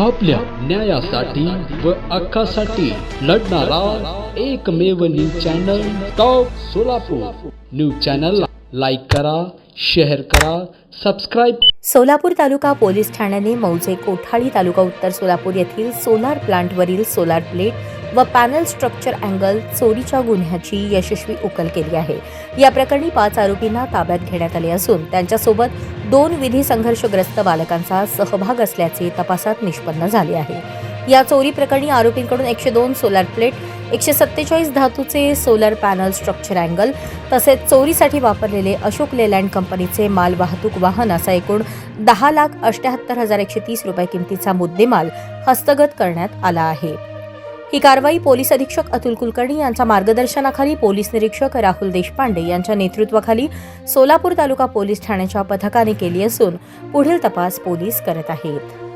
आपल्या न्यायासाठी व हक्कासाठी लढणारा एकमेव news channel top Solapur. News चॅनलला लाईक करा शेअर करा सबस्क्राईब सोलापूर तालुका पोलीस ठाण्याने मौजे कोठाळी तालुका उत्तर सोलापूर येथील सोलार प्लांटवरील सोलार प्लेट व पॅनल स्ट्रक्चर अँगल चोरीच्या गुन्ह्याची यशस्वी उकल केली आहे. या प्रकरणी पाच आरोपींना ताब्यात घेण्यात आले असून त्यांच्यासोबत दोन विधी संघर्षग्रस्त बालकांचा सहभाग असल्याचे तपासात निष्पन्न झाले आहे. या चोरी प्रकरणी आरोपींकडून एकशे दोन सोलार प्लेट एकशे सत्तेचाळीस धातूचे सोलर पॅनल स्ट्रक्चर अँगल तसेच चोरीसाठी वापरलेले अशोक लेलँड कंपनीचे माल वाहतूक वाहन असा एकूण दहा लाख अष्ट्याहत्तर हजार एकशे तीस रुपये किमतीचा मुद्देमाल हस्तगत करण्यात आला आहे. ही कारवाई पोलीस अधीक्षक अतुल कुलकर्णी यांच्या मार्गदर्शनाखाली पोलीस निरीक्षक राहुल देशपांडे यांच्या नेतृत्वाखाली सोलापूर तालुका पोलीस ठाण्याच्या पथकाने केली असून पुढील तपास पोलीस करत आहेत.